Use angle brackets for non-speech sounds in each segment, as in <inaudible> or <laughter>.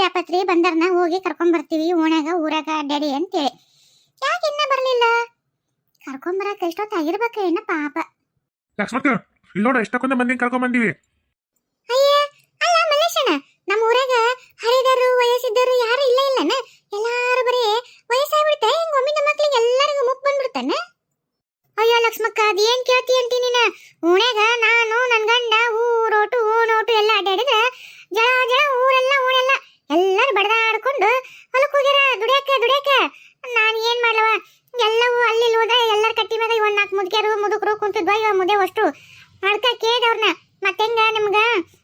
ಜಾಪತ್ರಿ ಬಂದರ್ನ ಹೋಗಿ ಕರ್ಕೊಂಡ್ ಬರ್ತೀವಿ ಓಣ್ಯಾಗ ಊರಾಗ ಅಡ್ಡಾಡಿ ಅಂತೇಳಿ. ಯಾಕೆ ಇನ್ನ ಬರ್ಲಿಲ್ಲ? ಕರ್ಕೊಂಡ್ ಬರಕ ಎಷ್ಟೊತ್ತಾಗಿರ್ಬೇಕ ಏನ ಪಾಪ. ಲಕ್ಷ್ಮಕ್ಕ ಇಲ್ಲಿ ನೋಡ ಎಷ್ಟಕ್ಕೊಂದ ಮಂದಿ ಕರ್ಕೊಂಡ್ ಬಂದಿವಿ. ಅಯ್ಯ ಅಲ್ಲ ಮಲ್ಲೇಶಣ್ಣ ನಮ್ಮ ಊರಾಗ ಹರಿದರು ವಯಸ್ಸಿದ್ದರು ಯಾರು ಇಲ್ಲ ಇಲ್ಲನ? ಎಲ್ಲಾರು ಬರೀ ವಯಸ್ಸಾಗ್ಬಿಡ್ತ ಹಿಂಗ ಒಮ್ಮೆ ನಮ್ಮ ಮಕ್ಳಿಗೆ ಎಲ್ಲರಿಗೂ ಮುಕ್ ಬಂದ್ಬಿಡ್ತಾನೆ. ಅಯ್ಯೋ ಲಕ್ಷ್ಮಕ್ಕ ಅದೇನ್ ಕೇಳ್ತಿ ಅಂತೀನಿ ನೀನ? ಓಣ್ಯಾಗ ನಾನು ನನ್ ಗಂಡ ಊರೋಟು ಊನೋಟು ಎಲ್ಲ ಅಡ್ಡಾಡಿದ್ರ ಬಡದಾಡ್ಕೊಂಡು ಹೊಲಕ್ಕೆ ಹೋಗ್ಯಾರ, ದುಡಿಯಾಕ ದುಡಿಯಾಕ? ನಾನು ಏನ್ ಮಾಡ್ಲವ? ಎಲ್ಲವೂ ಅಲ್ಲಿ ಹೋದ್ರೆ ಹೋದ, ಎಲ್ಲರ ಕಟ್ಟಿ ಮ್ಯಾಗ ಒಂದ್ ನಾಲ್ಕು ಮುದುಕ್ಯಾರು, ಮುದುಕರು ಕುಂತಿದ್ವ, ಇವ ಮುದೆ ಅಷ್ಟು ಅದ್ಕ ಕೇಳ್ದವ್ರನ್ನ ಮತ್ತೆಂಗ ನಿಮ್ಗ?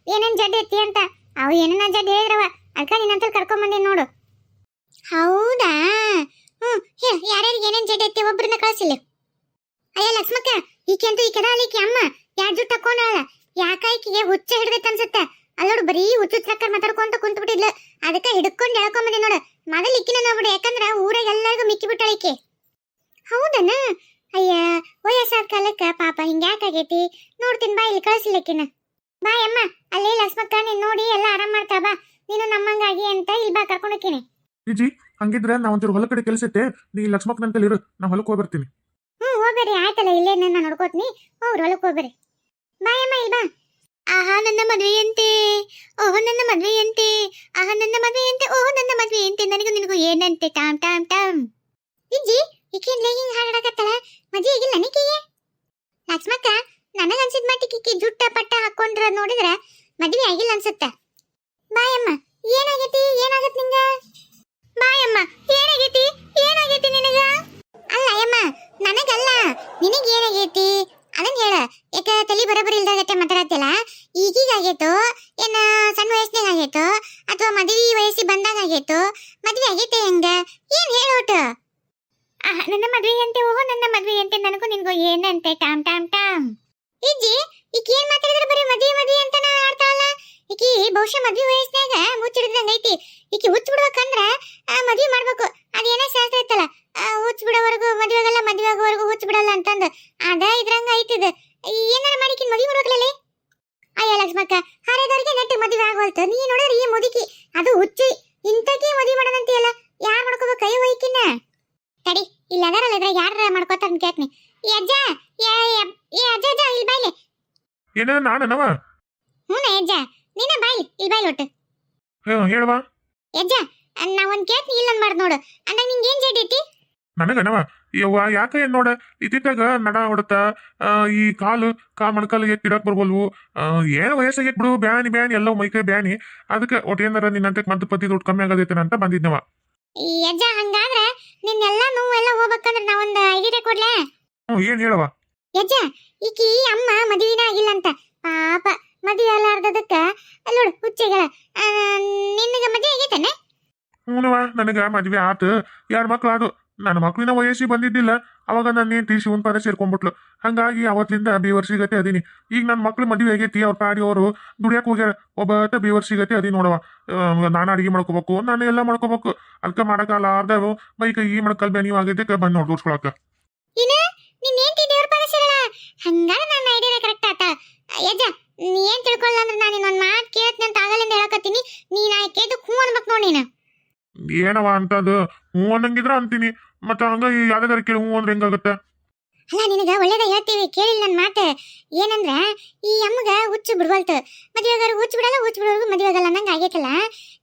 ಏನೇನ್ ಜಡ್ಡಿ ಐತಿ ಅಂತ. ಅವು ಏನೇನ ಜಡ್ಡಿ ಹೇಳಿದ್ರವ? ಅದ್ಕ ನಿನ್ನಂತ ಕರ್ಕೊಂಡ್ ಬಂದೀನಿ ನೋಡು. ಹೌದಾ? ಹ್ಮ್, ಹೇ, ಯಾರ್ಯಾರಿಗೆ ಏನೇನ್ ಜಡ್ಡಿ ಐತಿ ಒಬ್ರನ್ನ ಕಳಿಸಿಲ್ಲ. ಅಯ್ಯ ಲಕ್ಷ್ಮಕ್ಕ, ಈಕೆಂತೂ ಈ ಕದ ಅಲ್ಲಿಕ್ಕೆ ಅಮ್ಮ. ಯಾರ್ ಜುಟ್ಟು ತಕೊಂಡಾಳ ಯಾಕ ಈಕೆಗೆ ಹುಚ್ಚ ಹಿಡ್ದೈತ್ ಅನ್ಸುತ್ತ? ಅಲ್ಲೋಡು ಬರೀ ಹುಚ್ಚು ಚಕ್ಕರ್ ಮಾತಾಡ್ಕೊಂತ ಕುಂತ ಬಿಟ್ಟಿದ್ಲು ಅದಕ್ಕ ಹಿಡ್ಕೊಂಡ್ ಎಳ್ಕೊಂಬಂದಿ ನೋಡು. ಮೊದಲು ಇಕ್ಕಿನ ನೋಡ್ಬಿಡು ಯಾಕಂದ್ರ ಊರಾಗ ಎಲ್ಲರಿಗೂ ಮಿಕ್ಕಿ ಬಿಟ್ಟಳಿಕೆ ಹೌದನ? ಅಯ್ಯ ವಯಸ್ಸಾದ ಕಾಲಕ್ಕ ಪಾಪ ಹಿಂಗ್ಯಾಕಾಗೈತಿ ನೋಡ್ತೀನಿ ಬಾ ಇಲ್ಲಿ ಕಳ್ಸಿಲ್ಲಕ್ಕಿನ ಬಾ ಅಮ್ಮ ಅಲ್ಲಿ ಲಕ್ಷ್ಮಕ್ಕ ನೀನ್ ನೋಡಿ ಎಲ್ಲ ಆರಾಮ್ ಮಾಡ್ತಾ ಬಾ. ನೀನು ನಮ್ಮಂಗಾಗಿ ಅಂತ ಇಲ್ಲಿ ಬಾ ಕರ್ಕೊಂಡು ಇಜಿ ಹಂಗಿದ್ರೆ ನಾ ಒಂಚೂರು ಹೊಲ ಕಡೆ ನೀ ನೀ ಲಕ್ಷ್ಮಕ್ಕನಂತಲ್ಲಿ ಇರು ನಾ ಹೊಲಕ್ಕೆ ಹೋಗ್ಬರ್ತೀನಿ ಹ್ಞೂ ಹೋಗ್ಬೇರಿ ಆಯ್ತಲ್ಲ ಇಲ್ಲೇ ನಾನು ನೋಡ್ಕೋತೀನಿ ಹೋಗ್ರಿ ಹೊಲಕ್ಕೆ ಹೋಗ್ಬೇರಿ ಬಾಯಮ್ಮ ಅಮ್ಮ ಇಲ್ಲಿ ಬಾ. ಆಹಾ, ನನ್ನ ಮದುವೆಯಂತೆ. ಓಹೋ, ನನ್ನ ಮದುವೆಯಂತೆ. ಆಹಾ, ನನ್ನ ಮದುವೆಯಂತೆ. ಓಹೋ, ನನ್ನ ಮದುವೆಯಂತೆ. ನನಗೂ ನಿನಗೂ ಏನಂತೆ? Tom Tom Tom. ಇಜ್ಜಿ ಈಕೇನ್ ಹಿಂಗೆ ಹಾಡಾಡಕತ್ತಳ ಮದುವೆ ಈಗಿಲ್ಲ ನನಗೆ? ಲಕ್ಷ್ಮಕ್ಕ ಅನ್ಸಿದ ಮಟ್ಟಿಗೆ ಈಕೆ ಜುಟ್ಟ ಪಟ್ಟ ಹಾಕೊಂಡ್ರ ನೋಡಿದ್ರ ಮದುವೆ ಆಗಿಲ್ಲ ಅನ್ಸುತ್ತ. ಬಾಯಮ್ಮ, ಏನಾಗೈತಿ? ಏನಾಗತ್ ನಿಂಗ? ಬಾಯಮ್ಮ, ಏನಾಗೈತಿ? ಏನಾಗೈತಿ ನಿನಗ? ಅಲ್ಲ, ಅಯ್ಯಮ್ಮ, ನನಗಲ್ಲ. ನಿನಗೆ ಏನಾಗೈತಿ? ಅದನ್ನ ಹೇಳ. ಯಾಕ ತಲಿ ಬರಬರಿ ಇಲ್ದಾಗತ್ತೆ ಮಾತಾಡತ್ತಿಲ್ಲ? ಈಗೀಗ ಆಗೈತೋ ಏನ ಸಣ್ಣ ವಯಸ್ಸಿನಾಗ ಆಗೈತೋ ಅಥವಾ ಮದುವೆ ವಯಸ್ಸಿಗೆ ಬಂದಾಗ ಆಗೈತೋ ಮದುವೆ ಆಗೈತೆ ಹೆಂಗ? ಏನ್ ಹೇಳೋಟ ನನ್ನ ಮದುವೆ ಅಂತೆ ಓಹೋ ನನ್ನ ಮದುವೆ ಅಂತೆ ನನಗೂ ನಿನ್ಗೂ ಏನಂತೆ ಟಾಮ್ ಟಾಮ್ ಟಾಮ್. ಇಜ್ಜಿ ಈಕಿ ಏನ್ ಮಾತಾಡಿದ್ರೆ ಬರೀ ಮದುವೆ ಮದುವೆ ಅಂತ ಅಂತಾನ ಆಡ್ತಾಳಲ್ಲ? ಈಕಿ ಬಹುಶಃ ಮದ್ವೆ ವಯಸ್ಸಿನಾಗ ಮುಚ್ಚಿಡ್ದಂಗ ಐತಿ. ಈಕಿ ಹುಚ್ಚ ಬಿಡ್ಬೇಕಂದ್ರ ಮದ್ವೆ ಮಾಡ್ಬೇಕು. ಅದೇನೇ ಶಾಸ್ತ್ರ ಐತಲ್ಲ ಆ, ಹುಚ್ಚ ಬಿಡೋವರೆಗೂ ಮದ್ವೆ ಆಗಲ್ಲ ಮದ್ವೆ ಆಗೋವರೆಗೂ ಹುಚ್ಚ ಬಿಡಲ್ಲ ಅಂತಂದು. ಅದ ಇದ್ರಂಗ ಐತಿದ ಏನಾರ ಮಾಡಿಕಿನ್ ಮದ್ವೆ ಮಾಡ್ಬೇಕಲ್ಲ ಅಯ್ಯ ಲಕ್ಷ್ಮಕ್ಕ ಹರೇದವ್ರಿಗೆ ನೆಟ್ಟು ಮದ್ವೆ ಆಗೋಲ್ತು ನೀ ನೋಡಿದ್ರೆ ಈ ಮುದುಕಿ ಅದು ಹುಚ್ಚಿ. ಇಂತಕಿ ಮದ್ವೆ ಮಾಡೋದಂತೀಯಲ್ಲ ಯಾರ್ ಮಾಡ್ಕೋಬೇಕು ಕೈ ಒಯ್ಕಿನ ತಡಿ ಇಲ್ಲ ಅದರಲ್ಲ ಇದ್ರಾಗ ಯಾರ ಮಾಡ್ಕೋತಾರ ಕೇಳ್ತೀನಿ. ಈ ಅಜ್ಜ ಏ ಅಜ್ಜ ಅಜ್ಜ ಇಲ್ಲಿ ಬಾಯ್ಲೆ. ಏನ ನಾನವ ಹ್ಞೂ ಅಜ್ಜ. ನೀನ ಬಾಯಿ ಇಲ್ಲಿ ಬಾಯ್ಲಿ ಒಟ್ಟು ಹೇಳುವ. ಯಜ್ಜ ನಾ ಒಂದ್ ಕೇಳ್ತೀನಿ ಇಲ್ಲ ಮಾಡ್ ನೋಡು. ಅಂದಾಗ ನಿಂಗೆ ಏನ್ ಜಡ್ ಐತಿ? ನನಗನವ? ಯವ್ವ ಯಾಕೆ ಏನ್ ನೋಡ? ಇದ್ದಿದ್ದಾಗ ನಡ ಹೊಡತ ಈ ಕಾಲು ಕಾ ಮೊಣಕಾಲು ಎತ್ತಿ ಇಡಕ್ ಬರ್ಬಲ್ವು ಏನು ವಯಸ್ಸಾಗಿ ಬಿಡು ಬ್ಯಾನಿ ಬ್ಯಾನಿ ಎಲ್ಲೋ ಮೈಕೈ ಬ್ಯಾನಿ. ಅದಕ್ಕೆ ಒಟ್ಟು ಏನಾರ ನಿನ್ನಂತೆ ಮದ್ದು ಪತ್ತಿ ದುಡ್ಡು ಕಮ್ಮಿ ಆಗದೈತೆ ಅಂತ ಬಂದಿದ್ನವ. ಎಜ್ಜ ಹಂಗಾದ್ರೆ ಹಂಗಾದ್ರ ನಿನ್ನೆಲ್ಲ ನೋವು ಎಲ್ಲ ಹೋಗ್ಬೇಕಂದ್ರೆ ನಾ ಒಂದು ಐಡಿಯಾ ಕೊಡ್ಲೇ? ಹ್ಞೂ ಏನ್ ಹೇಳವ? ಯಜ್ಜ ಈಕಿ ಅಮ್ಮ ಮದುವಿನ ಆಗಿಲ್ಲ ಅಂತ. ಪಾಪ. ಮದುವೆ ಅಲ್ಲಾರ್ದದಕ್ಕ? ಅಲ್ಲೋಡು ಹುಚ್ಚಿಗಳ. ನಿನಗ ಮದುವೆ ಆಗೈತಾನೆ? ಹ್ಞೂನವ ನನಗ ಮದ್ವೆ ಆತು. ಎರಡು ಮಕ್ಳು ಅದು? ನನ್ನ ಮಕ್ಳಿನ ವಯಸ್ಸಿಗೆ ಬಂದಿದ್ದಿಲ್ಲ. ಅವಾಗ ನನ್ನ ಹೆಂಡತಿ ಶಿವನ್ ಪಾದ ಸೇರ್ಕೊಂಡ್ಬಿಟ್ಲು ಹಂಗಾಗಿ ಅವತ್ತಿಂದ ಬೇವರ್ಸಿಗತೆ ಅದೀನಿ. ಈಗ ನನ್ನ ಮಕ್ಳು ಮದುವೆ ಆಗೈತಿ ಅವ್ರ ಪಾಡಿ ಅವರು ದುಡಿಯಕ್ ಹೋಗ್ಯಾರ. ಒಬ್ಬತ್ತ ಬೇವರ್ಸಿಗತೆ ಅದೀನಿ ನೋಡವ ನಾನು ಅಡಿಗೆ ಮಾಡ್ಕೋಬೇಕು ನಾನು ಎಲ್ಲ ಮಾಡ್ಕೋಬೇಕು. ಅದಕ್ಕೆ ಮಾಡಕ್ಕಲ್ಲ ಅರ್ಧವು ಬೈಕ ಈ ಮೊಣಕಲ್ ನೀವು ಆಗೈತೆ ಬಂದು ನೋಡಿ ತೋರ್ಸ್ಕೊಳಕ ಹಂಗಾರ ನನ್ನ ಐಡಿಯಾ ಕರೆಕ್ಟ್ ಆತ. ಯಜ್ಜ ನೀ ಏನ್ ತಿಳ್ಕೊಳ್ಳ ಅಂದ್ರೆ ನಾನು ಇನ್ನೊಂದು ಮಾತು ಕೇಳ್ತೀನಿ ಅಂತ ಆಗಲಿಂದ ಹೇಳಕತ್ತೀನಿ. ನೀನು ಆ ಕೇಳ್ದು ಹ್ಞೂ ಅನ್ಬೇಕು ನೋಡಿ ನೀನು. ಏನವ ಅಂತದು? ಹ್ಞೂ ಅನ್ನಂಗಿದ್ರ ಅಂತೀನಿ. ಮತ್ತೆ ಹಂಗ ಯಾವ್ದಾರ ಕೇಳಿ ಹ್ಞೂ ಅಂದ್ರೆ ಹೆಂಗಾಗತ್ತೆ? ಅಲ್ಲ ನಿನಗೆ ಒಳ್ಳೇದ ಹೇಳ್ತೀವಿ. ಕೇಳಿಲ್ಲ ನನ್ನ ಮಾತು. ಏನಂದ್ರೆ ಈ ಅಮ್ಮಗ ಹುಚ್ಚು ಬಿಡ್ವಲ್ತು. ಮದುವೆಗಾರ ಹುಚ್ಚು ಬಿಡಲ್ಲ ಹುಚ್ಚು ಬಿಡೋರ್ಗು ಮದುವೆ ಆಗಲ್ಲ ಅನ್ನಂಗ ಆಗೈತಲ್ಲ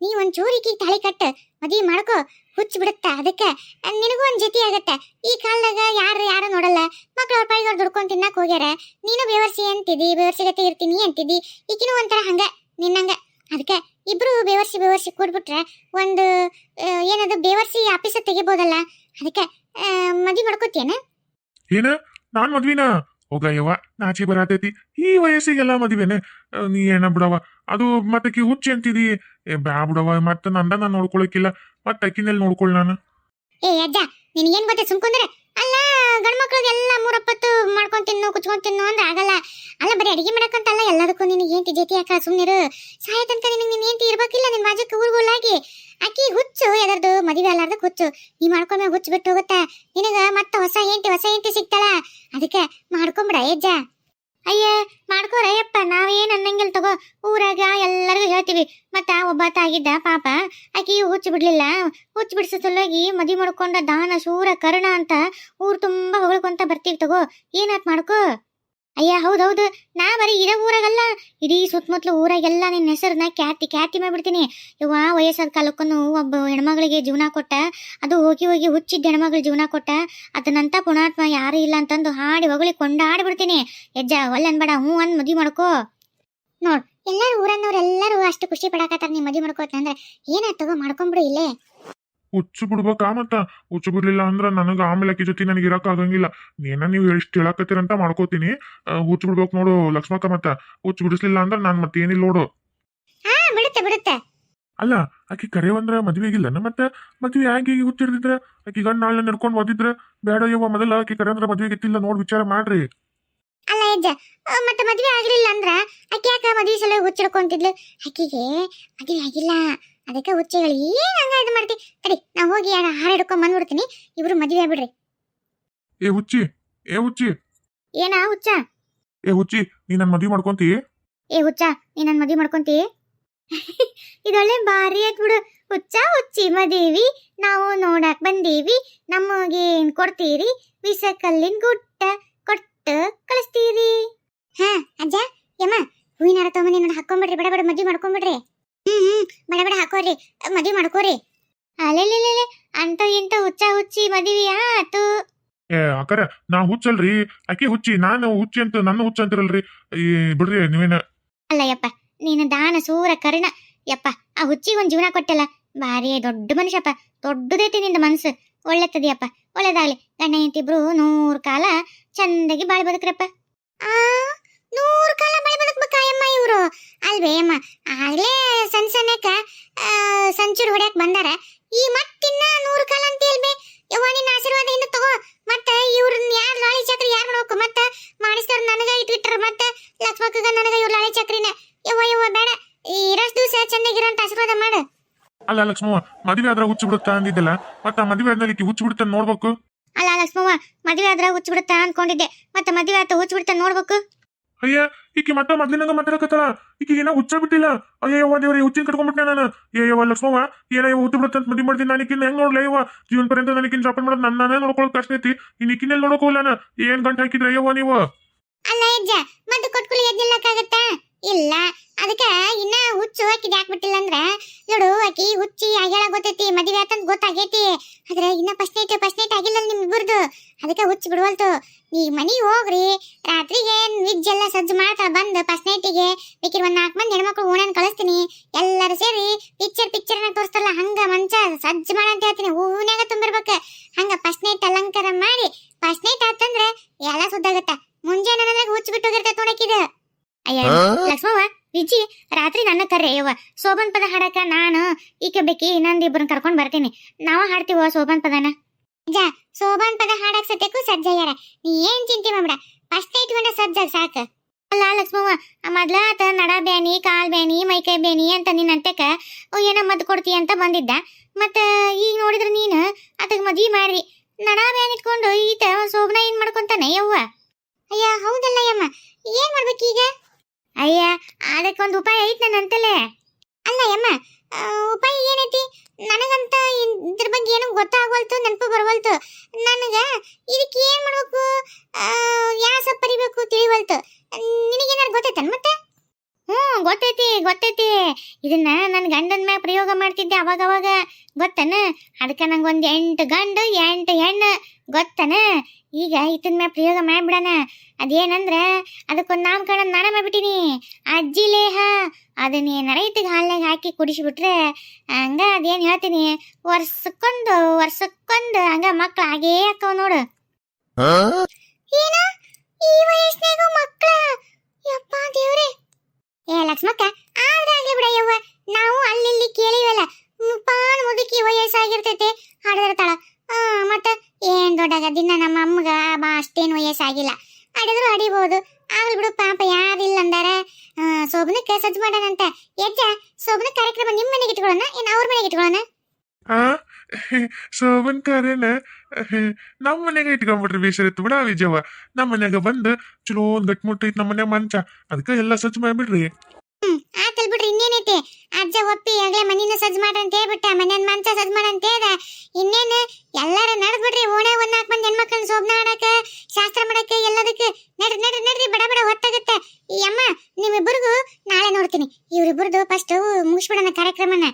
ನೀ ಒಂದ್ ಚೂರಿಗೆ ತಾಳಿ ಕಟ್ಟು ಮದುವೆ ಮಾಡ್ಕೋ. ಹುಚ್ಚು ಬಿಡುತ್ತಾ ಅದಕ್ಕೆ ನಿನಗೂ ಒಂದು ಜೊತೆ ಆಗತ್ತೆ. ಈ ಕಾಲದಾಗ ಯಾರು ಯಾರು ನೋಡಲ್ಲ. ಮಕ್ಳು ಅವ್ರ ಪಾಯಿಗೆ ಅವ್ರು ದುಡ್ಕೊಂಡು ತಿನ್ನಕ್ಕೆ ಹೋಗ್ಯಾರ. ನೀನು ಬೇವರ್ಸಿ ಅಂತಿದಿ ಬೇವರ್ಸಿಗತೆ ಇರ್ತೀನಿ ಅಂತಿದ್ದಿ ಈಕಿನೂ ಒಂಥರ ಹಂಗ, ನಿನ್ನಂಗ. ಅದಕ್ಕೆ ಇಬ್ರು ಬೇವರ್ಸಿ ಬೇವರ್ಸಿ ಕೂಡ್ಬಿಟ್ರೆ ಒಂದು ಏನದು ಬೇವರ್ಸಿ ಆಫೀಸ ತೆಗಿಬೋದಲ್ಲ. ಅದಕ್ಕೆ ಮದುವೆ ಮಾಡ್ಕೋತೀಯನ? ಏನ? ನಾನು ಮದ್ವಿನ? ಹೋಗಯ್ಯವ್ವ, ನಾಚಿ ಬರತೈತಿ. ಈ ವಯಸ್ಸಿಗೆಲ್ಲ ಮದುವೆನೆ. ನೀ ಏನ ಬಿಡವ ಅದು ಮತ್ತೆ ಕಿ ಹುಚ್ಚಿ ಅಂತಿದಿ. ಏ, ಬ್ಯಾ ಬಿಡವ ಮತ್ತೆ ನಂದ ನಾನು ನೋಡ್ಕೊಳಕಿಲ್ಲ. ಮತ್ತೆ ಅಕ್ಕಿನಲ್ಲಿ ನೋಡ್ಕೊಳ್ ನಾನು. ಏ, ಅಜ್ಜ, ನಿನಗೇನ್ ಗೊತ್ತೆ ಸುಮ್ಕೊಂಡ್ರೆ? ಅಲ್ಲ ಗಂಡ್ ಮಕ್ಳಿಗೆಲ್ಲ ಮೂರಪ್ಪತ್ತು ಮಾಡ್ಕೊಂಡ್ ತಿನ್ನು, ಕುಚ್ಕೊಂಡ್ ತಿನ್ನು ಅಂದ್ರೆ ಆಗಲ್ಲ. ಅಲ್ಲ, ಬರೀ ಅಡಿಗೆ ಮಾಡಕ್ಕಂತಲ್ಲ ಎಲ್ಲದಕ್ಕೂ ನಿನಗೆ ಏಂತಿ ಜೊತೆ ಅಕ್ಕ ಸುಮ್ನಿರು. ಸಾಯ ತನಕ ನಿನಗೆ ನಿನ್ ಏಂತಿ ಇರ್ಬೇಕಿಲ್ಲ, ನಿನ್ ಬಾಜಕ್ಕೆ ಊರ್ಗೊಳ್ಳಾಗಿ ಅಕ್ಕಿ ಹುಚ್ಚು, ಎದರ್ದು, ಮದುವೆ ಅಲ್ಲಾರ್ದ ಹುಚ್ಚು. ನೀ ಮಾಡ್ಕೊಂಡ್ಮೇಲೆ ಹುಚ್ಚು ಬಿಟ್ಟು ಹೋಗುತ್ತ? ನಿನಗ ಮತ್ತೆ ಹೊಸ ಏಂತಿ ಹೊಸ ಏಂತಿ ಸಿಗ್ತಾಳ? ಅದಕ್ಕೆ ಮಾಡ್ಕೊಂಬಿಡ, ಏಜ್ಜ. ಅಯ್ಯ, ಮಾಡ್ಕೋರ ಯಪ್ಪ ನಾವೇನ್ ಅನ್ನಂಗಿಲ್ಲ ತಗೋ. ಊರಾಗ ಎಲ್ಲರಿಗೂ ಹೇಳ್ತೀವಿ. ಮತ್ತ ಒಬ್ಬಾತ ಆಗಿದ್ದ ಪಾಪ, ಆಕಿ ಹುಚ್ಚು ಬಿಡ್ಲಿಲ್ಲ. ಹುಚ್ಚು ಬಿಡಿಸೋ ಸಲುವಾಗಿ ಮದಿ ಮಾಡ್ಕೊಂಡ ದಾನ, ಶೂರ, ಕರುಣ ಅಂತ ಊರು ತುಂಬಾ ಹೊಗಳ್ಕೊಂತ ಬರ್ತೀವಿ ತಗೋ. ಏನಾತ್ ಮಾಡ್ಕೋ? ಅಯ್ಯ ಹೌದೌದು ನಾ ಬರೀ ಇರೋ ಊರಾಗಲ್ಲ. ಇಡೀ ಸುತ್ತಮುತ್ತಲು ಊರಾಗೆಲ್ಲ ನಿನ್ನ ಹೆಸರನ್ನ ಖ್ಯಾತಿ ಖ್ಯಾತಿ ಮಾಡ್ಬಿಡ್ತೀನಿ. ಇವ ವಯಸ್ಸಾದ ಕಾಲಕ್ಕೂ ಒಬ್ಬ ಹೆಣ್ಮಗಳಿಗೆ ಜೀವನ ಕೊಟ್ಟ, ಅದು ಹೋಗಿ ಹೋಗಿ ಹುಚ್ಚಿದ್ದ ಹೆಣ್ಮಗಳ ಜೀವನ ಕೊಟ್ಟ, ಅದನ್ನಂತ ಪುಣಾತ್ಮ ಯಾರು ಇಲ್ಲ ಅಂತಂದು ಹಾಡಿ ಹೊಗಳಿ ಕೊಂಡಾಡ್ಬಿಡ್ತೀನಿ ಒಲ್ಲೆ ಅನ್ಬೇಡ, ಹ್ಞೂ ಅಂದ್ ಮದುವೆ ಮಾಡ್ಕೋ. ನೋಡ್, ಎಲ್ಲಾರು ಊರನ್ನವ್ರೆಲ್ಲರೂ ಅಷ್ಟು ಖುಷಿ ಪಡಾಕತ್ತಾರ ನೀ ಮದುವೆ ಮಾಡ್ಕೋತ ಅಂದ್ರೆ ಏನಾತ್ ತಗೋ, ಮಾಡ್ಕೊಂಬಿಡು ಇಲ್ಲೇ. ಹುಚ್ಚು ಬಿಡ್ಬೇಕಾ ಮತ್ತ? ಹುಚ್ಚು ಬಿಡ್ಲಿಲ್ಲ ಅಂದ್ರ ನನಗ ಆಮೇಲೆ ಅಕ್ಕಿ ಜೊತೆ ನನಗೆ ಇರಕ್ ಆಗಂಗಿಲ್ಲ. ಏನ ನೀವು ಎಷ್ಟು ಹೇಳಕತ್ತೀರಂತ ಮಾಡ್ಕೋತೀನಿ. ಹುಚ್ಚು ಬಿಡ್ಬೇಕು ನೋಡು ಲಕ್ಷ್ಮಕ್ಕ ಮತ್ತ. ಹುಚ್ಚು ಬಿಡಿಸ್ಲಿಲ್ಲ ಅಂದ್ರ ನಾನು ಮತ್ತೆ ಏನಿಲ್ಲ ನೋಡು ಬಿಡುತ್ತೆ ಬಿಡುತ್ತೆ. ಅಲ್ಲ ಆಕಿ ಕರೆಯವಂದ್ರ ಮದ್ವೆ ಆಗಿಲ್ಲ ಮತ್ತೆ? ಮದ್ವೆ ಆಗಿ ಹುಚ್ಚಿಡ್ದಿದ್ರ ಆಕಿ ಗಂಡ ನಾಳೆ ನಡ್ಕೊಂಡು ಓದಿದ್ರ? ಬೇಡ ಯವ್ವ ಮೊದಲ ಆಕಿ ಕರೆ ಅಂದ್ರೆ ಮದ್ವೆ ಗೆತ್ತಿಲ್ಲ ನೋಡ್ ವಿಚಾರ ಮಾಡ್ರಿ. ಅಲ್ಲ ಅಜ್ಜ ಮತ್ತೆ ಮದ್ವೆ ಆಗಿರ್ಲಿಲ್ಲ ಅಂದ್ರ ಆಕೆ ಯಾಕ ಮದ್ವೆ ಸಲ ಹುಚ್ಚಿಡ್ಕೊಂತಿದ್ಲು ಆಕಿಗೆ ಮದ್ವೆ ಆಗಿಲ್ಲ. ಅದಕ್ಕೆ ಹುಚ್ಚಿಗಳು ಏನ್ ಹಂಗ ಇದು ಮಾಡ್ತಿ? ತಡಿ ನಾ ಹೋಗಿ ಯಾರ ಹಾರ ಹಿಡ್ಕೊಂಡ್ ಬಂದ್ಬಿಡ್ತೀನಿ ಇಬ್ರು ಮದ್ವೆ ಆಗ್ಬಿಡ್ರಿ. ಏ ಹುಚ್ಚಿ ಏ ಹುಚ್ಚಿ. ಏನಾ ಹುಚ್ಚ? ಏ ಹುಚ್ಚಿ ನೀ ನನ್ನ ಮದ್ವೆ ಮಾಡ್ಕೊಂತಿ? ಏ ಹುಚ್ಚ ನೀ ನನ್ನ ಮದ್ವೆ ಮಾಡ್ಕೊಂತಿ? <laughs> ಇದೊಳ್ಳೆ ಭಾರಿ ಆಯ್ತು ಬಿಡು. ಹುಚ್ಚ ಹುಚ್ಚಿ ಮದೇವಿ ನಾವು ನೋಡಕ್ ಬಂದೀವಿ. ನಮಗೆ ಏನ್ ಕೊಡ್ತೀರಿ? ವಿಸಕಲ್ಲಿನ ಗುಟ್ಟ ಕೊಟ್ಟು ಕಳಿಸ್ತೀರಿ. ಹಾ ಅಜ್ಜ ಯಮ್ಮ ಹೂವಿನ ಹಾರ ತಗೊಂಬಂದಿ ನೋಡಿ ಹಾಕೊಂಬಿಡ್ರಿ. ಬಡ ಬಡ ಮದ್ವೆ ಮಾಡ್ಕೊಂಬಿಡ್ರಿ. ಹ್ಮ್ ಹ್ಮ್. ಬಡ ಬಡ ಹಾಕೋರಿ. ಮದ್ವಿ ಮಾಡ್ಕೋರಿ. ಅಲೆಲೆಲೆ ಅಂತ ಇಂತ ಹುಚ್ಚ ಹುಚ್ಚಿ ಮದ್ವಿ ಆತು. ಏ ಅಕ್ಕರ ನಾ ಹುಚ್ಚಲ್ರಿ. ಆಕಿ ಹುಚ್ಚಿ ನಾನು ಹುಚ್ಚಿ ಅಂತ ನನ್ನ ಹುಚ್ಚ ಅಂತಿರಲ್ರಿ. ಈ ಬಿಡ್ರಿ ನೀವೇನ ಅಲ್ಲ ಯಪ್ಪ ನೀನು ದಾನ ಸೂರ ಕರ್ಣ ಯಪ್ಪ ಆ ಹುಚ್ಚಿಗೆ ಒಂದು ಜೀವನ ಕೊಟ್ಟಲ್ಲ ಬಾರಿ ದೊಡ್ಡ ಮನುಷ್ಯಪ್ಪ. ದೊಡ್ಡದೈತಿ ನಿಂದ ಮನಸ್ಸು. ಒಳ್ಳೆತದಿಯಪ್ಪ ಒಳ್ಳೇದಾಗ್ಲಿ. ಗಂಡ ಹೆಂಡತಿಬ್ರು ನೂರು ಕಾಲ ಚಂದಾಗಿ ಬಾಳಿ ಬದುಕ್ರಪ್ಪ. ಆ ನೂರ್ ಕಾಲ ಬಾಳ್ ಬದುಕ್ಬೇಕಾಯಮ್ಮ ಇವರು. ಅಲ್ವೇ ಅಮ್ಮ ಆಗ್ಲೇ ಸಣ್ಣ ಸಣ್ಣಕ್ಕ ಸಂಚೂರು ಹೊಡ್ಯಾಕ್ ಬಂದಾರ. ಈ ಮತ್ತಿನ್ನ ನೂರು ಕಾಲ ಅಂತ ಹೇಳ್ಬಿ ಯವ್ವ ನಿನ್ನ ಆಶೀರ್ವಾದದಿಂದ ತಗೋ. ಮತ್ತ ಇವ್ರನ್ನ ಯಾರ್ ಲಾಳಿ ಚಕ್ರಿ ಯಾರ್ ನೋಡ್ಕೊ? ಮತ್ತ ಮಾಡಿಸ್ತಾರ ನನಗ ಇಟ್ಬಿಟ್ರ ಮತ್ತ ಲಕ್ಷ್ಮಕ್ಕಗ ನನಗ ಇವ್ರ ಲಾಳಿ ಚಕ್ರಿನ ಯವ್ವ ಯವ್ವ ಬೇಡ. ಇರಷ್ಟು ದಿವಸ ಚೆನ್ನಾಗಿರೋಂತ ಆಶೀರ್ವಾದ ಮಾಡು. ಅಲ್ಲ ಲಕ್ಷ್ಮವ್ವ ಮದುವೆ ಆದ್ರೆ ಹುಚ್ಚು ಬಿಡುತ್ತಾ ಅಂದಿದ್ದಲ್ಲ? ಮತ್ತ ಆ ಮದ್ವೆ ಆದ್ಮೇಲೆ ಈಕಿ ಹುಚ್ಚು ಬಿಡುತ್ತ ನೋಡ್ಬೇಕು? ಅಲ್ಲ ಲಕ್ಷ್ಮವ್ವ ಮದುವೆ ಆದ್ರ ಹುಚ್ಚು ಬಿಡುತ್ತಾ ಅನ್ಕೊಂಡಿದ್ದೆ. ಮತ್ತೆ ಮದುವೆ ಆತ ಹುಚ್ಚು ಬಿಡುತ್ತಾ ನೋಡ್ಬೇಕು? ಅಯ್ಯ, ಈಕಿ ಮತ್ತ ಮೊದ್ಲಿನಂಗ ಮಾತಾಡಕತ್ತಳ. ಈಕಿ ಏನೋ ಹುಚ್ಚ ಬಿಟ್ಟಿಲ್ಲ. ಅಯ್ಯವ್ವ ದೇವ್ರಿ ಹುಚ್ಚಿನ ಕಟ್ಕೊಂಡ್ಬಿಟ್ಟೆ ನಾನು. ಏಯವ್ವ ಲಕ್ಷ್ಮವ್ವ, ಏನೋ ಹುಟ್ಟು ಬಿಡುತ್ತೆ ಮದ್ವೆ ಮಾಡ್ತೀನಿ. ನಾನು ಹೆಂಗ್ ನೋಡ್ಲ ಇವ ಜೀವನ ಪರ್ಯಂತ ನನಗಿನ್ ಜಾಪನ್ ಮಾಡೋದು ನನ್ನ ನಾನೇ ಕಷ್ಟ ಐತಿ. ಇನ್ ಇಕ್ಕಿನಲ್ಲಿ ನೋಡೋಕೋಲ್ಲ ನಾನು. ಏನ್ ಗಂಟೆ ಹಾಕಿದ್ರೆ ಅಯ್ಯವ್ವ ನೀವು? ಅಲ್ಲ ಅಜ್ಜ ಮದ್ದು ಕೊಟ್ಕೊಳ್ಳಿ ಎದ್ದಿಲ್ಲಕ್ಕಾಗತ್ತಾ ಇಲ್ಲ, ಅದಕ್ಕ ಇನ್ನ ಹುಚ್ಚು ಹಾಕಿದ್ ಯಾಕೆ ಅಂದ್ರ ನೋಡು ಆಕಿ ಹುಚ್ಚಿ ಆಗ್ಯಾಳ ಗೊತ್ತೈತಿ ಮದುವೆ ಆತಂತ ಗೊತ್ತಾಗೈತಿ. ಆದ್ರೆ ಇನ್ನ ಫಸ್ಟ್ ನೈಟ್ ಫಸ್ಟ್ ನೈಟ್ ಆಗಿಲ್ಲ ನಿಮ್ ಇಬ್ಬರದು ಹುಚ್ಚ ಹುಚ್ಚು ನೀ ಮನಿ ಹೋಗ್ರಿ ರಾತ್ರಿಗೆ ವಿಜ್ ಎಲ್ಲ ಸಜ್ಜು ಮಾಡ್ತಾ ಬಂದು ಫಸ್ಟ್ ನೈಟಿಗೆ ಬೇಕಿರ್ ಒಂದ್ ನಾಲ್ಕು ಮಂದಿ ಹೆಣ್ಮಕ್ಳು ಓಣನ್ ಕಳಿಸ್ತೀನಿ. ಎಲ್ಲರೂ ಸೇರಿ ಪಿಕ್ಚರ್ ಪಿಕ್ಚರ್ ತೋರಿಸ್ತಾರಲ್ಲ ಹಂಗ ಮಂಚ ಸಜ್ಜು ಮಾಡಂತ ಹೇಳ್ತೀನಿ. ಹೂನ್ಯಾಗ ತುಂಬಿರ್ಬೇಕ. ಹಂಗ ಫಸ್ಟ್ ನೈಟ್ ಅಲಂಕಾರ ಮಾಡಿ ಫಸ್ಟ್ ನೈಟ್ ಆತಂದ್ರೆ ಎಲ್ಲ ಸುದ್ದಾಗತ್ತ ಮುಂಜಾನೆ ನನಗೆ ಹುಚ್ಚು ಬಿಟ್ಟು ಹೋಗಿರ್ತೈತೆ ನೋಡಕ್ಕಿದ ಅಯ್ಯ ಲಕ್ಷ್ಮವ್ವ ವಿಜಿ ರಾತ್ರಿ ನನ್ನ ಕರೆ ಯವ್ವ. ಸೋಬನ್ ಪದ ಹಾಡಕ ನಾನು ಈಕೆ ಬೇಕಿ ಇನ್ನೊಂದಿಬ್ಬರನ್ನ ಕರ್ಕೊಂಡ್ ಬರ್ತೀನಿ. ನಾವ ಹಾಡ್ತೀವ ಸೋಬನ್ ಪದನ? ಜಾ ಸೋಬಾನ್ ಪದ ಹಾಡಕ್ ಸತ್ಯಕ್ಕೂ ಸಜ್ಜಯ್ಯಾರ ನೀ ಏನ್ ಚಿಂತೆ ಮಾಡ್ಬೇಡ. ಫಸ್ಟ್ ಇಟ್ಕೊಂಡ ಸಜ್ಜ ಸಾಕು. ಅಲ್ಲ, ಲಕ್ಷ್ಮವ್ವ ಮೊದ್ಲ ಆತ ನಡ ಬ್ಯಾನಿ, ಕಾಲ್ ಬ್ಯಾನಿ ಮೈಕೈ ಬ್ಯಾನಿ ಅಂತ ನಿನ್ನ ಅಂತಕ ಏನೋ ಮದ್ದು ಕೊಡ್ತಿ ಅಂತ ಬಂದಿದ್ದ. ಮತ್ತ ಈಗ ನೋಡಿದ್ರ ನೀನು ಅದಕ್ಕೆ ಮದ್ವಿ ಮಾಡ್ರಿ ನಡ ಬ್ಯಾನ್ ಇಟ್ಕೊಂಡು ಈತ ಸೋಬನ ಏನ್ ಮಾಡ್ಕೊಂತಾನೆ, ಯವ್ವ? ಅಯ್ಯ, ಹೌದಲ್ಲ ಯಮ್ಮ. ಏನ್ ಮಾಡ್ಬೇಕೀಗ ಅಯ್ಯ, ಅದಕ್ಕೊಂದು ಉಪಾಯ ಐತ್ ನನ್ನ ಅಲ್ಲ ಯಮ್ಮ ಉಪಾಯ ಏನೈತಿ? ಬಗ್ಗೆ ಏನು ಗೊತ್ತಾಗವಲ್ತು, ನೆನಪು ಬರವಲ್ತು. ನನಗೆ ಇದಕ್ಕೆ ಏನು ಮಾಡಬೇಕು? ಯಾಸ ಪರಿಬೇಕು ತಿಳಿವಲ್ತು. ನಿನಗೇನಾರು ಗೊತ್ತೈತನ್ ಮತ್ತೆ? ಹ್ಞೂ ಗೊತ್ತೈತಿ ಗೊತ್ತೈತಿ. ಇದನ್ನ ನನ್ನ ಗಂಡನ ಮ್ಯಾಗ ಪ್ರಯೋಗ ಮಾಡ್ತಿದ್ದೆ ಅವಾಗ ಅವಾಗ ಗೊತ್ತನ ಅದಕ್ಕೆ ನಂಗೊಂದು ಎಂಟು ಗಂಡು ಎಂಟು ಹೆಣ್ಣು ಗೊತ್ತನ? ಈಗ ಇತನ ಮ್ಯಾಗ ಪ್ರಯೋಗ ಮಾಡಿಬಿಡೋಣ. ಅದೇನಂದ್ರೆ ಅದಕ್ಕೊಂದು ನಾಮಕರಣ ನಾನ ಮಾಡ್ಬಿಟ್ಟಿನಿ. ಅಜ್ಜಿ ಲೇಹ. ಅದನ್ನ ಏನಾರ ಇತ್ತಿಗೆ ಹಾಲ್ನಾಗ ಹಾಕಿ ಕುಡಿಸ್ಬಿಟ್ರೆ ಹಂಗ ಅದೇನು ಹೇಳ್ತೀನಿ. ವರ್ಷಕ್ಕೊಂದು ವರ್ಷಕ್ಕೊಂದು ಹಂಗ ಮಕ್ಳು ಹಾಗೇ ಅಕ್ಕವ ನೋಡು. ಏನ? ಈ ವಯಸ್ಸಿನಾಗ ಮಕ್ಳ? ಯಪ್ಪ ದೇವ್ರೆ. ಏ ಲಕ್ಷ್ಮಕ್ಕ ಆದ್ರಾಗ್ಲಿ ಬಿಡಯ್ಯವ್ವ ಬಿಡ ಯವ್ವ ನಾವು ಅಲ್ಲಿ ಇಲ್ಲಿ ಕೇಳಿವಲ್ಲ, ಪಾನ್ ಮುದುಕಿ ವಯಸ್ಸಾಗಿರ್ತೈತೆ ಆ, ಮತ್ತ ಏನ್ ದೊಡ್ಡಾಗ, ದಿನ ನಮ್ಮ ಅಮ್ಮಗ ಬಾ, ಅಷ್ಟೇನು ವಯಸ್ಸಾಗಿಲ್ಲ. ಅಡಿದ್ರು ಅಡಿಬಹುದು ಆಗ್ಲಿ ಬಿಡು ಪಾಪ ಯಾರಿಲ್ಲ ಅಂದಾರ ಸೋಬನಕ್ಕೆ ಸಜ್ಜು ಮಾಡೋಣಂತ. ಯಜ್ಜ, ಸೋಬನ ಕಾರ್ಯಕ್ರಮ ನಿಮ್ಮ ಮನೆಗೆ ಇಟ್ಕೊಳ್ಳೋಣ ಏನ್ ಅವ್ರ ಮನೆಗೆ ಇಟ್ಕೊಳ್ಳೋಣ ಆ ಶೋಭನ್ ಕಾರ್ಯನ ನಮ್ಮ ಮನೆಗೆ ಇಟ್ಕೊಂಡ್ಬಿಟ್ರಿ ಬೇಸರಿತ್ತು ಬಿಡ ವಿಜಯವ ನಮ್ಮ ಬಂದು, ಚಲೋ ಒಂದ್ ಗಟ್ಟಿ ಮುಟ್ಟೈತಿ ನಮ್ಮ ಮಂಚ. ಅದಕ್ಕೆ ಎಲ್ಲ ಸ್ವಚ್ಛ ಮಾಡ್ಬಿಡ್ರಿ. ಹ್ಮ್, ಆತಲ್ ಬಿಡ್ರಿ, ಇನ್ನೇನೈತಿ? ಅಜ್ಜ ಒಪ್ಪಿ, ಆಗ್ಲೇ ಮನಿನ ಸಜ್ಜ ಮಾಡ್ರಂತ ಹೇಳ್ಬಿಟ್ಟ, ಮನ್ಯಾನ ಮಂಚ ಸಜ್ಜ ಮಾಡಂತ ಹೇಳ್ದ. ಇನ್ನೇನು, ಎಲ್ಲಾರ ನಡ್ದ್ ಬಿಡ್ರಿ ಓಣೆ ಒಂದ್ ನಾಲ್ಕು ಮಂದಿ ಹೆಣ್ಮಕ್ಳನ್ನ ಶೋಭನ ಆಡಕ ಶಾಸ್ತ್ರ ಮಾಡಕ ಎಲ್ಲದಕ್ಕೆ. ನಡ್ರಿ ನಡ್ರಿ ನಡ್ರಿ, ಬಡ ಬಡ, ಹೊತ್ತಾಗತ್ತೆ. ಈ ಅಮ್ಮ, ನಿಮ್ಮಿಬ್ಬರಿಗೂ ನಾಳೆ ನೋಡ್ತೀನಿ. ಇವ್ರಿಬ್ಬರದು ಫಸ್ಟ್ ಮುಗಿಸ್ಬಿಡೋಣ ಕಾರ್ಯಕ್ರಮನ.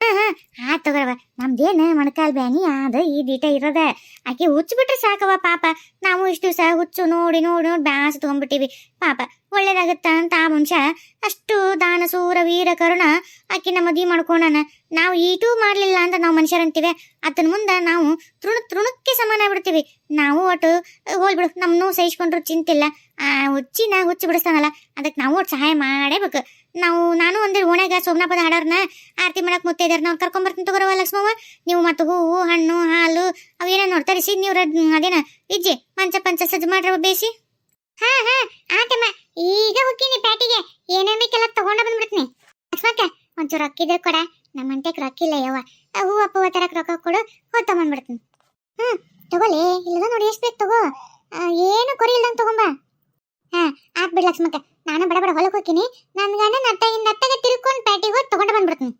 ಹಾ ಹಾ ಆ ತಗೋರವ ನಮ್ದೇನು ಮಣಕಾಲ್ ಬ್ಯಾನಿ? ಅದ ಈ ದೀಟ ಇರೋದ. ಆಕೆ ಹುಚ್ಚು ಬಿಟ್ರೆ ಸಾಕವ ಪಾಪ. ನಾವು ಇಷ್ಟು ದಿವಸ ಹುಚ್ಚು ನೋಡಿ ನೋಡಿ ನೋಡಿ ಬ್ಯಾಸ ತಗೊಂಡ್ಬಿಟ್ಟಿವಿ. ಪಾಪ ಒಳ್ಳೇದಾಗತ್ತ ಅಂತ ಆ ಮನುಷ್ಯ ಅಷ್ಟು ದಾನ, ಸೂರ, ವೀರ, ಕರುಣ ಆಕಿನ ಮದ್ವಿ ಮಾಡ್ಕೊಂಡಾನ ನಾವು ಈಟೂ ಮಾಡ್ಲಿಲ್ಲ ಅಂತ ನಾವು ಮನುಷ್ಯರಂತೀವಿ ಆತನ ಮುಂದೆ ನಾವು ತೃಣ, ತೃಣಕ್ಕೆ ಸಮಾನ ಆಗ್ಬಿಡ್ತೀವಿ. ನಾವು ಒಟ್ಟು ಹೋಲ್ಬಿಡು ನಮ್ಮನ್ನು ಸಹಿಸ್ಕೊಂಡ್ರು ಚಿಂತಿಲ್ಲ. ಆ ಹುಚ್ಚಿನ ಹುಚ್ಚು ಬಿಡಿಸ್ತಾನಲ್ಲ, ಅದಕ್ಕೆ ನಾವು ಒಟ್ಟು ಸಹಾಯ ಮಾಡೇಬೇಕು. ನಾವು, ನಾನು ಒಂದೇ ಓಣೆಗೆ ಸೋಮನಾಪದ ಹಾಡೋರ್ನ ಆರತಿ ಮಾಡಕ್ ಮುತ್ತೈದಾರ ನಾವು ಕರ್ಕೊಂಬರ್ತೀನಿ ತಗೋರವ ಲಕ್ಷ್ಮವ್ವ. ನೀವು ಮತ್ತು ಹೂವು ಹಣ್ಣು, ಹಾಲು ಅವೇನೋ ನೋಡ್ತಾರೆ ಸಿ ನೀವು ಅದೇನ, ಇಜ್ಜಿ, ಪಂಚ ಪಂಚ ಸಜ್ಜು ಮಾಡ್ರವ ಬೇಸಿ ಹಾ ಹಾ, ಆತಮ್ಮ. ಈಗ ಹೋಗ್ತೀನಿ ಪ್ಯಾಟಿಗೆ. ಏನೇನು ಬೇಕೆಲ್ಲ ತಗೊಂಡ ಬಂದ್ಬಿಡ್ತೀನಿ. ಲಕ್ಷ್ಮಕ್ಕ, ಒಂಚೂರು ರೊಕ್ಕಿದ್ರೆ ಕೊಡ. ನಮ್ಮ ರೊಕ್ಕ ಇಲ್ಲ ಯವ್ವ. ಆ ಅಪ್ಪ ಪೂವ ತರಕ್ ರೊಕ್ಕ ಕೊಡು, ಹೋಗಿ ತಗೊಂಡ್ಬಿಡ್ತೀನಿ ಹ್ಞೂ ತಗೋಲಿ ಇಲ್ಲದ ನೋಡಿ ಎಷ್ಟು ಬೇಕು ತಗೋ. ಏನು ಕೊರಿ ಇಲ್ದಂಗ್ ತಗೊಂಬ. ಹಾ, ಆತ್ ಬಿಡ್ ಲಕ್ಷ್ಮಕ್ಕ. ನಾನು ಬಡ ಬಡ ಹೊಲಕ್ಕೆ ಹೋಗ್ತೀನಿ. ನನ್ನ ಗಂಡ ನಟ್ಟ ಇನ್ನು ನಟ್ಟಗೆ ತಿರ್ಕೊಂಡು ಪ್ಯಾಟಿಗೆ ಹೋಗಿ ತೊಗೊಂಡು ಬಂದ್ಬಿಡ್ತೀನಿ.